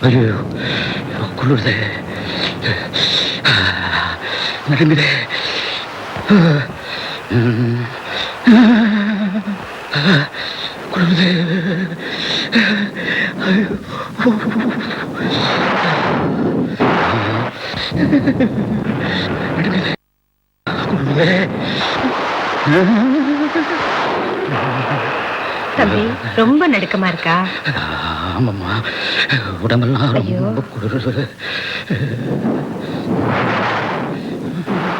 ஐயோ குளிருதே. நடுங்குதே குளிருதே. நடுங்குதே குளிருதே. ரொம்ப நடுக்கமா இருக்கா? ஆமாம்மா. உடம்பெல்லாம். ரொம்ப குளிருது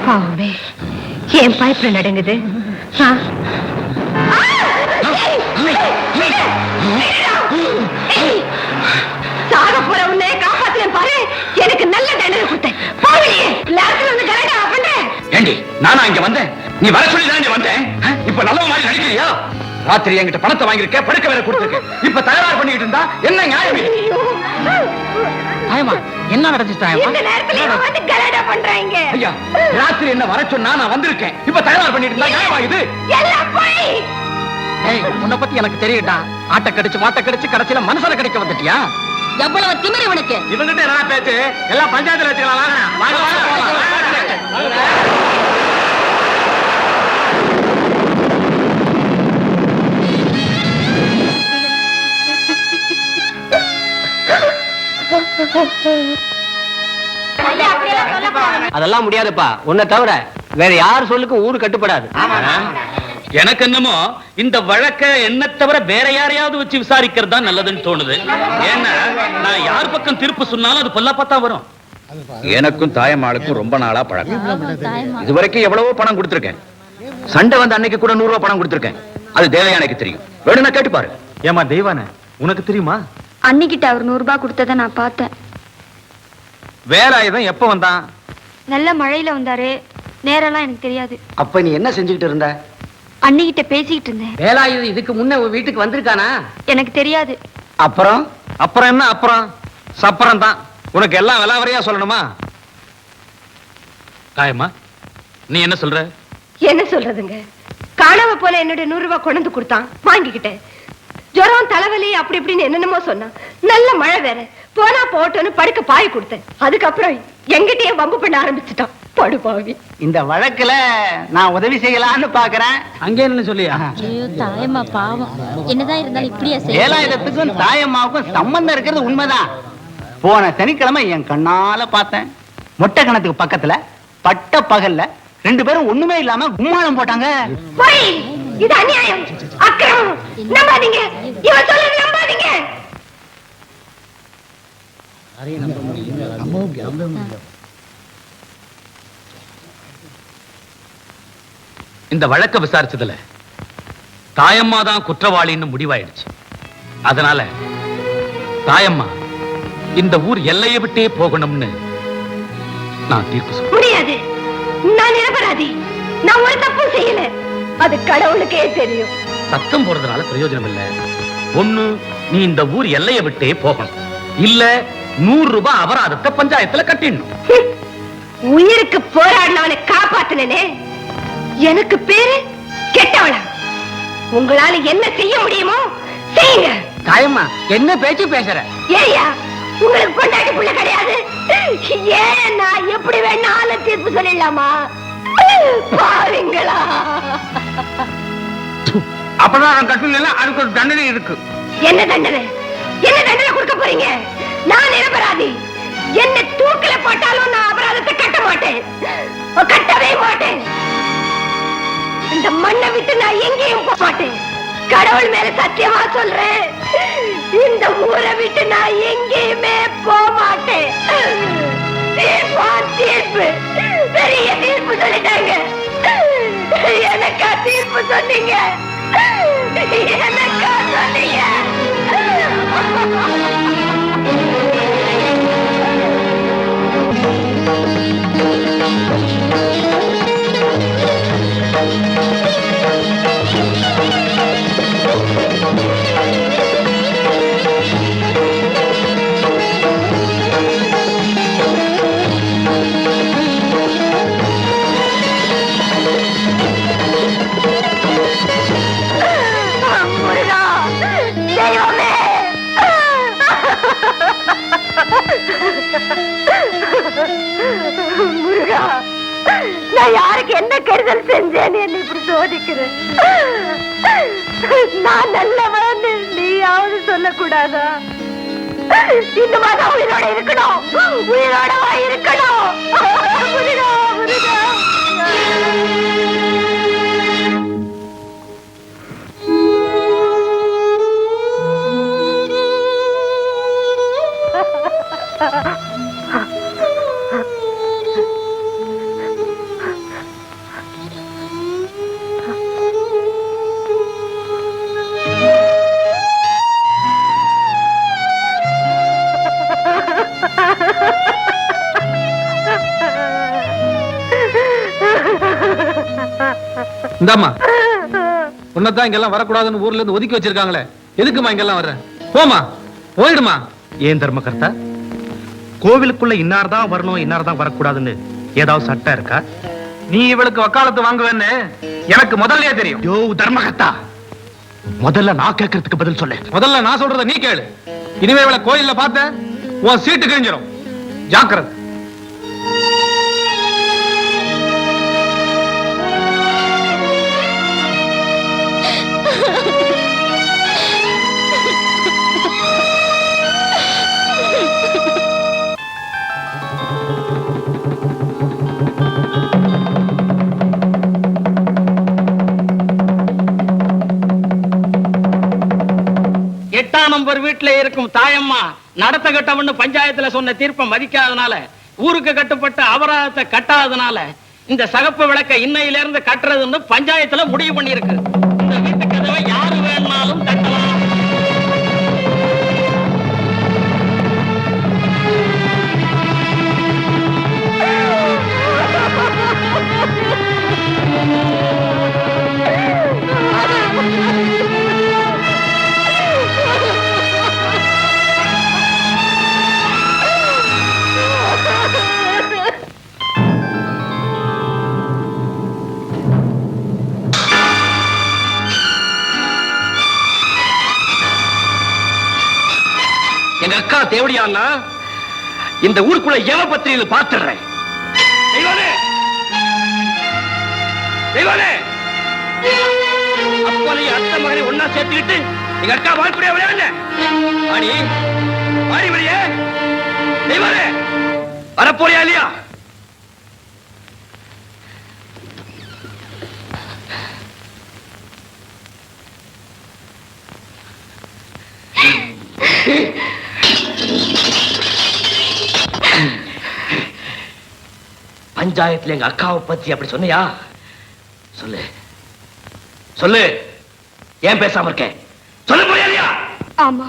பாவமே. என் பைப்ல நடுங்குது? சாக போற உன்னை காப்பாத்துறேன் பாரு. எனக்கு நல்ல தண்டனை கொடுத்தேன். போகலையே லேப்ல வந்து கரெக்டா பண்றேன் ஏண்டி நானா இங்க வந்தேன்? நீ வர சொல்லி தான் வந்தேன்? இப்ப நல்ல மாதிரி நடிக்கிறியா? ராத்திரி என்கிட்ட பணத்தை வாங்கியிருக்க படுக்க வேற கொடுத்துருக்க. இப்ப தயார் பண்ணிட்டு இருந்தா என்ன நியாயம் இது? தாயம்மா என்ன நடந்துச்சு தாயம்மா? இந்த நேரத்துல இவன் வந்து கலாட்டா பண்றாங்க. ஐயா ராத்திரி என்ன வர சொன்னா நான் வந்திருக்கேன். இப்ப தயார் பண்ணிட்டு இருந்தா நியாயமா இது? எல்லாம் போய். ஏய் உன்னை பத்தி எனக்கு தெரியும்டா. ஆட்ட கடிச்சு மாட்ட கடிச்சு கடைசியில மனுஷனை கிடைக்க வந்துட்டியா? எவ்வளவு திமிரு உனக்கு இவங்கிட்ட என்ன பேச்சு? எல்லாம் பஞ்சாயத்துல வச்சுக்கலாம் வாங்க வாங்க. அதெல்லாம் முடியாதுப்பா. உன்னை தவிர வேற யார் சொல்லுக்கும் ஊரு கட்டுப்படாது. எனக்கு என்னமோ இந்த வழக்க என்ன தவிர வேற யாரையாவது வச்சு விசாரிக்கிறது தான் நல்லதுன்னு தோணுது. ஏன்னா நான் யார் பக்கம் தீர்ப்பு சொன்னாலும் அது பொல்லா பார்த்தா வரும். எனக்கும் தாயம்மாளுக்கும் ரொம்ப நாளா பழக்கம். இதுவரைக்கும் எவ்வளவோ பணம் கொடுத்திருக்கேன். சண்டை வந்த அன்னைக்கு கூட நூறு ரூபாய் பணம் கொடுத்திருக்கேன். அது தேவையானைக்கு தெரியும். வேணும்னா கேட்டு பாரு ஏமா தெய்வானே? உனக்கு தெரியுமா? அன்னிக்கிட்ட அவர் நூறு ரூபாய் கொடுத்ததை நான் பார்த்தேன். வேலாயுதம் எப்ப வந்தான்? நல்ல மழையில வந்தாரு. நேரெல்லாம் எனக்கு தெரியாது. அப்ப நீ என்ன செஞ்சுக்கிட்டு இருந்த? அன்னிக்கிட்ட பேசிக்கிட்டு இருந்தேன். வேலாயுதம் இதுக்கு முன்ன உன் வீட்டுக்கு வந்திருக்கானா? எனக்கு தெரியாது. அப்புறம்? அப்புறம் என்ன அப்புறம்? சப்பரம் தான். உனக்கு எல்லாம் விலாவரியா சொல்லணுமா? தாயம்மா நீ என்ன சொல்ற? என்ன சொல்றதுங்க? காணாம போன என்னுடைய நூறு ரூபாய் கொண்டு கொடுத்தான். வாங்கிக்கிட்டேன். ஜுரம் தலைவலி அப்படி இப்படின்னு என்னென்னமோ சொன்னான் நல்ல மழை வேற. போனா போட்டோன்னு படுக்க பாய் கொடுத்தேன். அதுக்கப்புறம் எங்கிட்டயே வம்பு பண்ண ஆரம்பிச்சுட்டான். படுபாவி இந்த வழக்குல நான் உதவி செய்யலாம்னு பாக்குறேன். அங்கே என்ன சொல்லியா? ஐயோ தாயம்மா பாவம். என்னதான் இருந்தாலும் இப்படியா செய்ய வேலாயுதத்துக்கும் தாயம்மாவுக்கும் சம்பந்தம் இருக்கிறது உண்மைதான். போன சனிக்கிழமை என் கண்ணால பார்த்தேன். மொட்டை கணத்துக்கு பக்கத்துல பட்ட பகல்ல ரெண்டு பேரும் ஒண்ணுமே இல்லாம கும்மாளம் போட்டாங்க. இது அநியாயம். அக்கிரமம் நம்பாதீங்க. இவன் சொல்றது நம்பாதீங்க. இந்த வழக்க விசாரிச்சதுல தாயம்மா தான் குற்றவாளின்னு முடிவாயிடுச்சு. அதனால தாயம்மா இந்த ஊர் எல்லையை விட்டே போகணும்னு நான் தீர்ப்பு முடியாது. நான் நிரபராதி. நான் ஒரு தப்பும் செய்யல. அது கடவுளுக்கே தெரியும். சத்தம் போடுறதுனால பிரயோஜனம் இல்ல ஒண்ணு நீ இந்த ஊர் எல்லையை விட்டே போகணும். இல்ல நூறு ரூபாய் அபராதத்தை பஞ்சாயத்துல கட்டிடணும். உயிருக்கு போராடினவனை காப்பாத்தினே எனக்கு பேரு கெட்டவளா? உங்களால என்ன செய்ய முடியுமோ செய்யுங்க. தாயம்மா என்ன பேச்சு பேசுற? ஏய்யா உங்களுக்கு பொண்டாட்டி புள்ள கிடையாது. ஏன் நான் எப்படி வேணாலும் தீர்ப்பு சொல்லிடலாமா? பாருங்களா அபராதம் கட்டல அதுக்கு ஒரு தண்டனை இருக்கு. என்ன தண்டனை? என்ன தண்டனை கொடுக்க போறீங்க? நான் நிரபராதி. என்ன தூக்கில போட்டாலும் நான் அபராதத்தை கட்ட மாட்டேன். கட்டவே மாட்டேன். இந்த மண்ணை விட்டு நான் எங்கேயும் போக மாட்டேன். கடவுள் மேல சத்தியமா சொல்றேன். இந்த ஊரை விட்டு நான் எங்கேயுமே போக மாட்டேன். தீர்ப்பா தீர்ப்பு. பெரிய தீர்ப்பு சொல்லிட்டாங்க. எனக்கா தீர்ப்பு சொன்னீங்க. எனக்கா சொன்னீங்க நான் யாருக்கு என்ன கெடுதல் செஞ்சேன்னு என்ன இப்படி சோதிக்கிறேன் நான் நல்லவன் நீயாவது சொல்லக்கூடாதா? இந்த மாதிரி உயிரோட இருக்கணும். உயிரோடவா இருக்கணும். முருகா முருகா இந்தாம்மா. உன்னதான் இங்கெல்லாம் வரக்கூடாதுன்னு ஊர்ல இருந்து ஒதுக்கி வச்சிருக்காங்களே. எதுக்குமா இங்கெல்லாம் வர்ற? போமா போயிடுமா. ஏன் தர்மகர்த்தா? கோவிலுக்குள்ள இன்னார் தான் வரணும் இன்னார் தான் வரக்கூடாதுன்னு ஏதாவது சட்டம் இருக்கா? நீ இவளுக்கு வக்காலத்து வாங்குவேன்னு எனக்கு முதல்லயே தெரியும். யோ தர்மகர்த்தா. முதல்ல நான் கேட்கறதுக்கு பதில் சொல்லு. முதல்ல நான் சொல்றத நீ கேளு. இனிமே இவளை கோயில்ல பார்த்த உன் சீட்டு கிழிஞ்சிரும். ஜாக்கிரதை. எட்டாம் நம்பர் வீட்டுல இருக்கும் தாயம்மா நடத்த கட்டவன்னு பஞ்சாயத்துல சொன்ன தீர்ப்பம் மதிக்காதனால ஊருக்கு கட்டுப்பட்ட அபராதத்தை கட்டாதனால இந்த சகப்பு விளக்க இன்னையில இருந்து கட்டுறதுன்னு பஞ்சாயத்துல முடிவு பண்ணியிருக்கு. எங்க அக்கா தேவடியான்னா இந்த ஊருக்குள்ள ஏவ பத்திரிகையில் பார்த்துடுறேன் அப்பனையும் அத்தை மகனை ஒன்னா சேர்த்துக்கிட்டு எங்க அக்கா வாழ்க்கைய விளையாட ஆடி ஆடி வெளியே வரப்போறியா இல்லையா? பஞ்சாயத்துல எங்க அக்காவை பத்தி அப்படி சொன்னியா? சொல்லு. சொல்லு. ஏன் பேசாம இருக்கேன் சொல்ல இல்லையா ஆமா.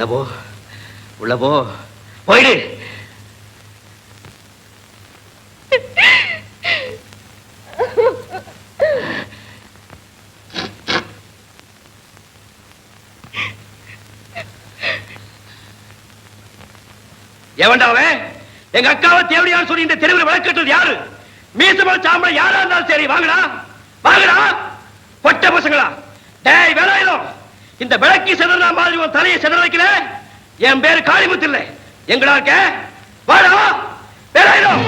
உள்ள போ உள்ள போ போயிடு எவன்டா எங்க அக்காவை தேவடியான்னு சொல்லி இந்த தெருவில் விளக்கட்டது யாரு? மீசமல் சாம்பளம் யாரா இருந்தாலும் சரி வாங்கடா. வாங்கடா. கொட்ட பசங்களா? டேய் வேலையிலும் இந்த விளக்கி செதற மாதிரி உன் தலையை செதற வைக்கல? என் பேரு காளிமுத்து இல்லை. எங்களா இருக்க? வாடா! பேராயிரம்